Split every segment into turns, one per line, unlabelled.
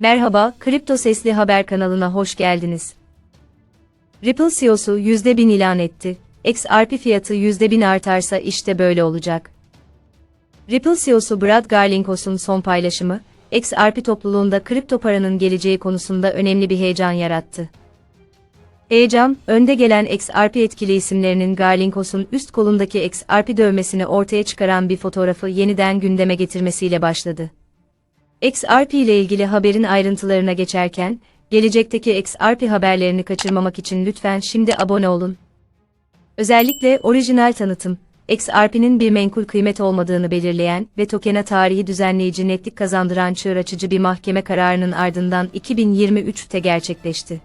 Merhaba, Kripto Sesli Haber kanalına hoş geldiniz. Ripple CEO'su %1000 ilan etti. XRP fiyatı %1000 artarsa işte böyle olacak. Ripple CEO'su Brad Garlinghous'un son paylaşımı, XRP topluluğunda kripto paranın geleceği konusunda önemli bir heyecan yarattı. Heyecan, önde gelen XRP etkili isimlerinin Garlinghous'un üst kolundaki XRP dövmesini ortaya çıkaran bir fotoğrafı yeniden gündeme getirmesiyle başladı. XRP ile ilgili haberin ayrıntılarına geçerken, gelecekteki XRP haberlerini kaçırmamak için lütfen şimdi abone olun. Özellikle orijinal tanıtım, XRP'nin bir menkul kıymet olmadığını belirleyen ve tokena tarihi düzenleyici netlik kazandıran çığır açıcı bir mahkeme kararının ardından 2023'te gerçekleşti.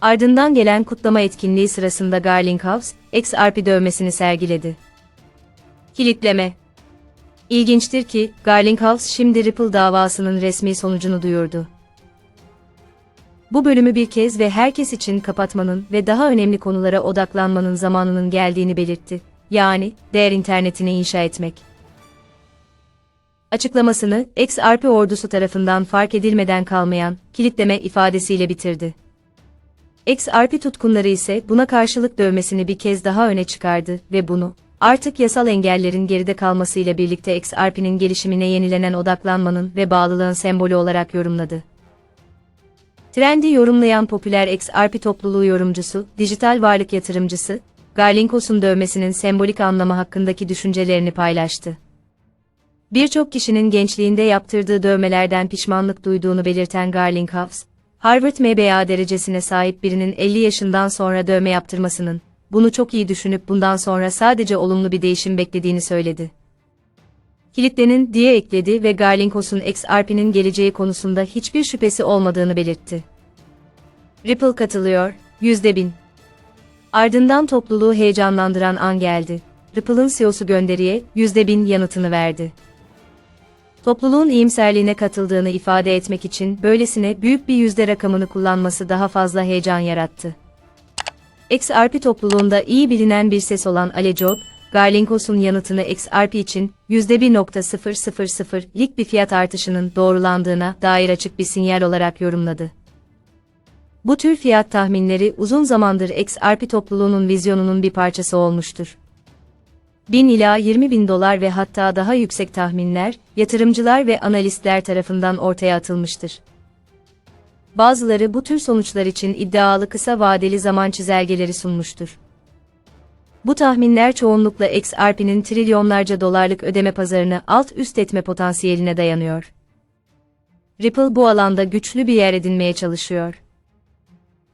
Ardından gelen kutlama etkinliği sırasında Garlinghouse, XRP dövmesini sergiledi. Kilitleme İlginçtir ki, Garlinghouse şimdi Ripple davasının resmi sonucunu duyurdu. Bu bölümü bir kez ve herkes için kapatmanın ve daha önemli konulara odaklanmanın zamanının geldiğini belirtti. Yani, değer internetini inşa etmek. Açıklamasını, XRP ordusu tarafından fark edilmeden kalmayan, kilitleme ifadesiyle bitirdi. XRP tutkunları ise buna karşılık dövmesini bir kez daha öne çıkardı ve bunu, artık yasal engellerin geride kalmasıyla birlikte XRP'nin gelişimine yenilenen odaklanmanın ve bağlılığın sembolü olarak yorumladı. Trendi yorumlayan popüler XRP topluluğu yorumcusu, dijital varlık yatırımcısı, Garlinghous'un dövmesinin sembolik anlamı hakkındaki düşüncelerini paylaştı. Birçok kişinin gençliğinde yaptırdığı dövmelerden pişmanlık duyduğunu belirten Garlinghouse, Harvard MBA derecesine sahip birinin 50 yaşından sonra dövme yaptırmasının, bunu çok iyi düşünüp bundan sonra sadece olumlu bir değişim beklediğini söyledi. Kilitlenin diye ekledi ve Garlinghous'un XRP'nin geleceği konusunda hiçbir şüphesi olmadığını belirtti. Ripple katılıyor, %1000. Ardından topluluğu heyecanlandıran an geldi. Ripple'ın CEO'su gönderiye %1000 yanıtını verdi. Topluluğun iyimserliğine katıldığını ifade etmek için böylesine büyük bir yüzde rakamını kullanması daha fazla heyecan yarattı. XRP topluluğunda iyi bilinen bir ses olan Ale Job, Garlinghous'un yanıtını XRP için %1.000'lik bir fiyat artışının doğrulandığına dair açık bir sinyal olarak yorumladı. Bu tür fiyat tahminleri uzun zamandır XRP topluluğunun vizyonunun bir parçası olmuştur. 1000 ila 20 bin dolar ve hatta daha yüksek tahminler, yatırımcılar ve analistler tarafından ortaya atılmıştır. Bazıları bu tür sonuçlar için iddialı kısa vadeli zaman çizelgeleri sunmuştur. Bu tahminler çoğunlukla XRP'nin trilyonlarca dolarlık ödeme pazarını alt üst etme potansiyeline dayanıyor. Ripple bu alanda güçlü bir yer edinmeye çalışıyor.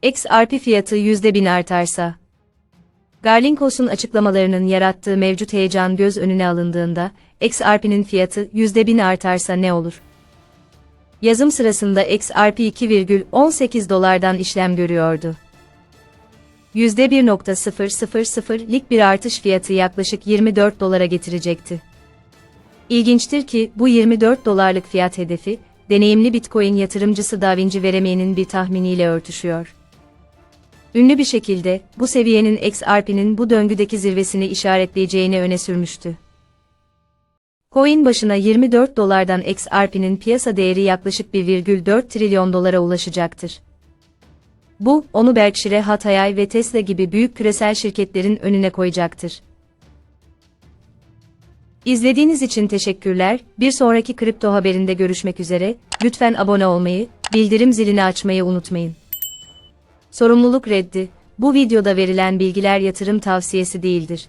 XRP fiyatı %1000 artarsa, Garlinghous'un açıklamalarının yarattığı mevcut heyecan göz önüne alındığında, XRP'nin fiyatı %1000 artarsa ne olur? Yazım sırasında XRP 2,18 dolardan işlem görüyordu. %1.000'lik bir artış fiyatı yaklaşık 24 dolara getirecekti. İlginçtir ki bu 24 dolarlık fiyat hedefi, deneyimli Bitcoin yatırımcısı Da Vinci bir tahminiyle örtüşüyor. Ünlü bir şekilde, bu seviyenin XRP'nin bu döngüdeki zirvesini işaretleyeceğini öne sürmüştü. Coin başına 24 dolardan XRP'nin piyasa değeri yaklaşık 1,4 trilyon dolara ulaşacaktır. Bu, onu Berkshire Hathaway ve Tesla gibi büyük küresel şirketlerin önüne koyacaktır. İzlediğiniz için teşekkürler. Bir sonraki kripto haberinde görüşmek üzere. Lütfen abone olmayı, bildirim zilini açmayı unutmayın. Sorumluluk reddi. Bu videoda verilen bilgiler yatırım tavsiyesi değildir.